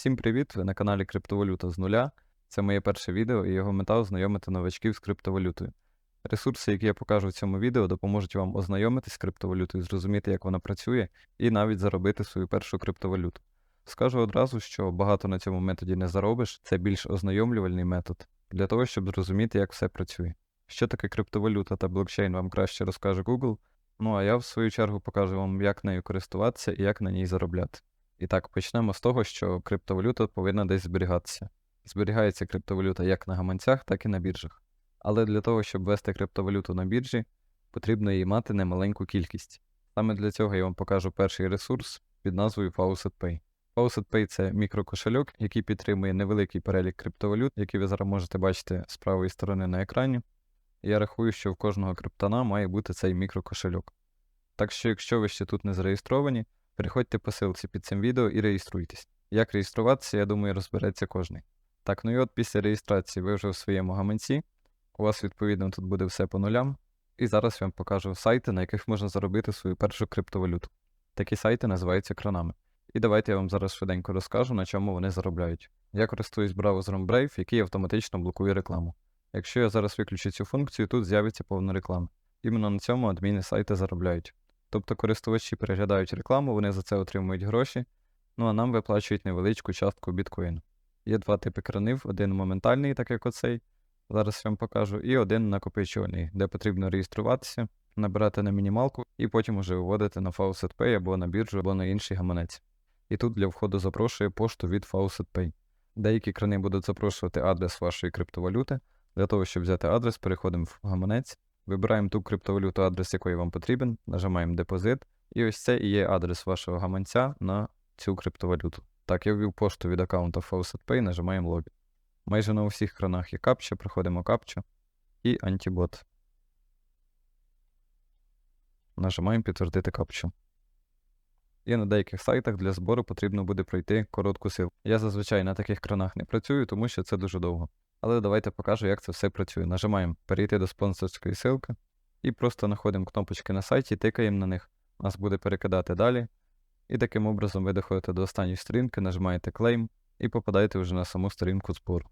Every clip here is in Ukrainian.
Всім привіт! Ви на каналі Криптовалюта з нуля. Це моє перше відео і його мета ознайомити новачків з криптовалютою. Ресурси, які я покажу в цьому відео, допоможуть вам ознайомитись з криптовалютою, зрозуміти, як вона працює, і навіть заробити свою першу криптовалюту. Скажу одразу, що багато на цьому методі не заробиш, це більш ознайомлювальний метод для того, щоб зрозуміти, як все працює. Що таке криптовалюта та блокчейн вам краще розкаже Google. Ну а я в свою чергу покажу вам, як нею користуватися і як на ній заробляти. І так, почнемо з того, що криптовалюта повинна десь зберігатися. Зберігається криптовалюта як на гаманцях, так і на біржах. Але для того, щоб ввести криптовалюту на біржі, потрібно її мати немаленьку кількість. Саме для цього я вам покажу перший ресурс під назвою FaucetPay. FaucetPay – це мікрокошельок, який підтримує невеликий перелік криптовалют, які ви зараз можете бачити з правої сторони на екрані. Я рахую, що в кожного криптона має бути цей мікрокошельок. Так що, якщо ви ще тут не зареєстровані, переходьте по ссылці під цим відео і реєструйтесь. Як реєструватися, я думаю, розбереться кожний. Так, ну і от після реєстрації ви вже в своєму гаманці. У вас, відповідно, тут буде все по нулям. І зараз я вам покажу сайти, на яких можна заробити свою першу криптовалюту. Такі сайти називаються кранами. І давайте я вам зараз швиденько розкажу, на чому вони заробляють. Я користуюсь браузером Brave, який автоматично блокує рекламу. Якщо я зараз виключу цю функцію, тут з'явиться повна реклама. Іменно на цьому адміни сайти заробляють. Тобто користувачі переглядають рекламу, вони за це отримують гроші, ну а нам виплачують невеличку частку біткоїну. Є два типи кранів: один моментальний, так як оцей, зараз я вам покажу, і один накопичувальний, де потрібно реєструватися, набирати на мінімалку і потім уже виводити на FaucetPay або на біржу, або на інший гаманець. І тут для входу запрошує пошту від FaucetPay. Деякі крани будуть запрошувати адрес вашої криптовалюти. Для того, щоб взяти адрес, переходимо в гаманець, вибираємо ту криптовалюту, адрес якої вам потрібен, нажимаємо депозит, і ось це і є адрес вашого гаманця на цю криптовалюту. Так, я ввів пошту від аккаунта FaucetPay, нажимаємо лобі. Майже на усіх кранах є капча, проходимо капчу і антибот. Нажимаємо підтвердити капчу. І на деяких сайтах для збору потрібно буде пройти коротку силу. Я зазвичай на таких кранах не працюю, тому що це дуже довго. Але давайте покажу, як це все працює. Нажимаємо перейти до спонсорської ссылки і просто знаходимо кнопочки на сайті, тикаємо на них, нас буде перекидати далі. І таким образом ви доходите до останньої сторінки, нажимаєте Claim і попадаєте вже на саму сторінку збору.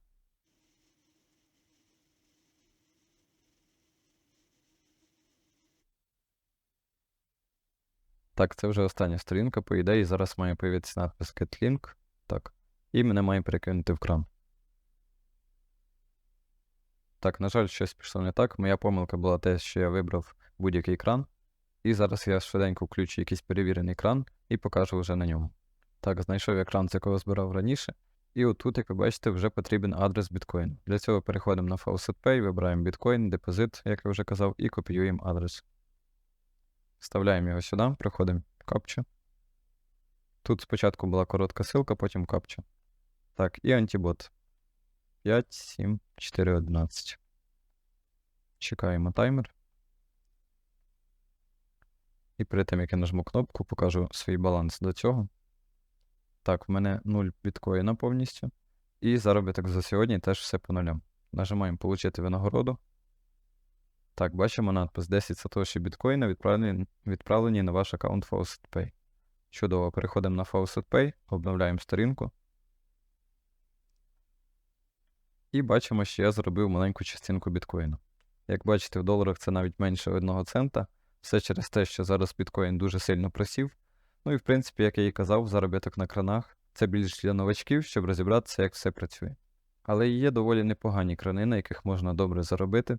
Так, це вже остання сторінка, по ідеї, зараз має появитися надпис GetLink. Так. І мене має перекинути в кран. Так, на жаль, щось пішло не так. Моя помилка була те, що я вибрав будь-який кран. І зараз я швиденько включу якийсь перевірений кран і покажу вже на ньому. Так, знайшов я кран, з якого збирав раніше. І отут, як ви бачите, вже потрібен адрес біткоїну. Для цього переходимо на FaucetPay, вибираємо біткоін, депозит, як я вже казав, і копіюємо адрес. Вставляємо його сюди, проходимо капчу. Тут спочатку була коротка ссылка, потім капча. Так, і антибот. 5, 7, 4, 11. Чекаємо таймер. І перед тим, як я нажму кнопку, покажу свій баланс до цього. Так, в мене 0 біткоїна повністю. І заробіток за сьогодні теж все по нулям. Нажимаємо Получити винагороду. Так, бачимо надпис 10 сатоші біткоїна відправлені, відправлені на ваш аккаунт FaucetPay. Чудово, переходимо на FaucetPay, обновляємо сторінку. І бачимо, що я зробив маленьку частинку біткоїну. Як бачите, в доларах це навіть менше 1 цента. Все через те, що зараз біткоін дуже сильно просів. Ну і в принципі, як я і казав, заробіток на кранах це більш для новачків, щоб розібратися, як все працює. Але є доволі непогані крани, на яких можна добре заробити.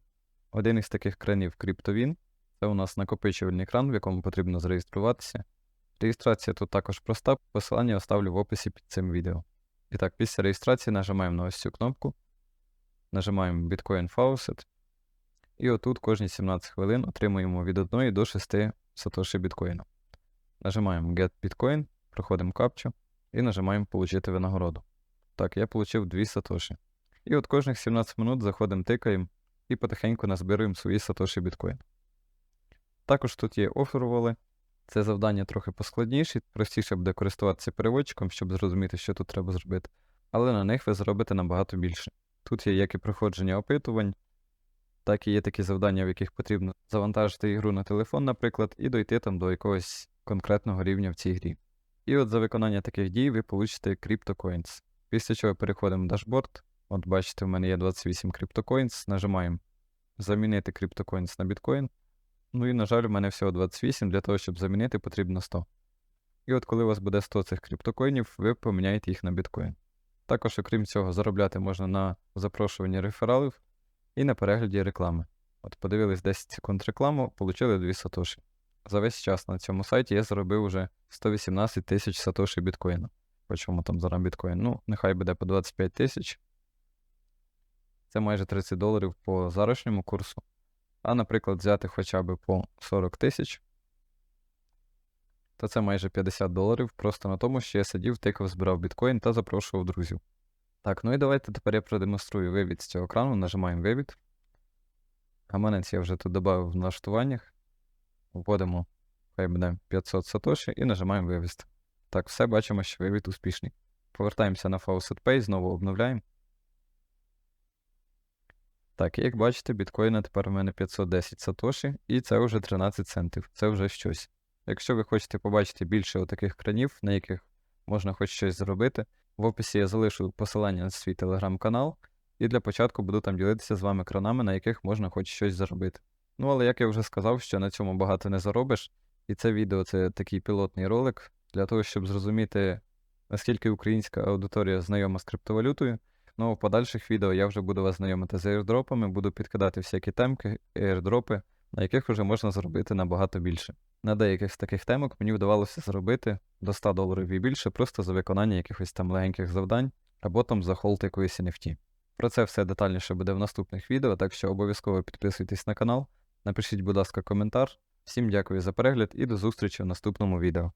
Один із таких кранів CryptoWin. Це у нас накопичувальний кран, в якому потрібно зареєструватися. Реєстрація тут також проста, посилання оставлю в описі під цим відео. І так, після реєстрації нажимаємо на ось цю кнопку. Нажимаємо Bitcoin Faucet. І отут кожні 17 хвилин отримуємо від 1 до 6 сатоші біткоїну. Нажимаємо Get Bitcoin, проходимо капчу і нажимаємо Получити винагороду. Так, я отримав 2 сатоші. І от кожних 17 минут заходимо, тикаємо і потихеньку назбируємо свої сатоші біткоін. Також тут є оферволи. Це завдання трохи поскладніше, простіше буде користуватися переводчиком, щоб зрозуміти, що тут треба зробити. Але на них ви зробите набагато більше. Тут є як і проходження опитувань, так і є такі завдання, в яких потрібно завантажити ігру на телефон, наприклад, і дойти там до якогось конкретного рівня в цій грі. І от за виконання таких дій ви получите CryptoCoins. Після чого переходимо в дашборд. От бачите, в мене є 28 CryptoCoins. Нажимаємо замінити CryptoCoins на біткоін. Ну і, на жаль, у мене всього 28, для того, щоб замінити, потрібно 100. І от коли у вас буде 100 цих криптокоїнів, ви поміняєте їх на біткоін. Також, окрім цього, заробляти можна на запрошуванні рефералів і на перегляді реклами. От подивились 10 секунд рекламу, отримали 2 сатоші. За весь час на цьому сайті я заробив уже 118 тисяч сатоші біткоїна. По чому там зараз біткоін? Ну, нехай буде по 25 тисяч. Це майже 30 доларів по заручному курсу. А, наприклад, взяти хоча б по 40 тисяч, то це майже 50 доларів просто на тому, що я сидів, тикав, збирав біткоін та запрошував друзів. Так, ну і давайте тепер я продемонструю вивід з цього крану. Нажимаємо вивід. Гаманець я вже тут додав в налаштуваннях. Вводимо, хай буде 500 сатоші і нажимаємо вивести. Так, все бачимо, що вивід успішний. Повертаємося на Faucet Pay, знову обновляємо. Так, і як бачите, біткоїна тепер у мене 510 сатоші, і це вже 13 центів. Це вже щось. Якщо ви хочете побачити більше таких кранів, на яких можна хоч щось зробити, в описі я залишу посилання на свій телеграм-канал, і для початку буду там ділитися з вами кранами, на яких можна хоч щось заробити. Ну, але як я вже сказав, що на цьому багато не заробиш, і це відео це такий пілотний ролик для того, щоб зрозуміти, наскільки українська аудиторія знайома з криптовалютою. Ну, в подальших відео я вже буду вас знайомити з airdropами, буду підкидати всякі темки, airdropи, на яких вже можна заробити набагато більше. На деяких з таких темок мені вдавалося зробити до 100 доларів і більше просто за виконання якихось там легеньких завдань або там за холд якоїсь NFT. Про це все детальніше буде в наступних відео, так що обов'язково підписуйтесь на канал, напишіть, будь ласка, коментар. Всім дякую за перегляд і до зустрічі в наступному відео.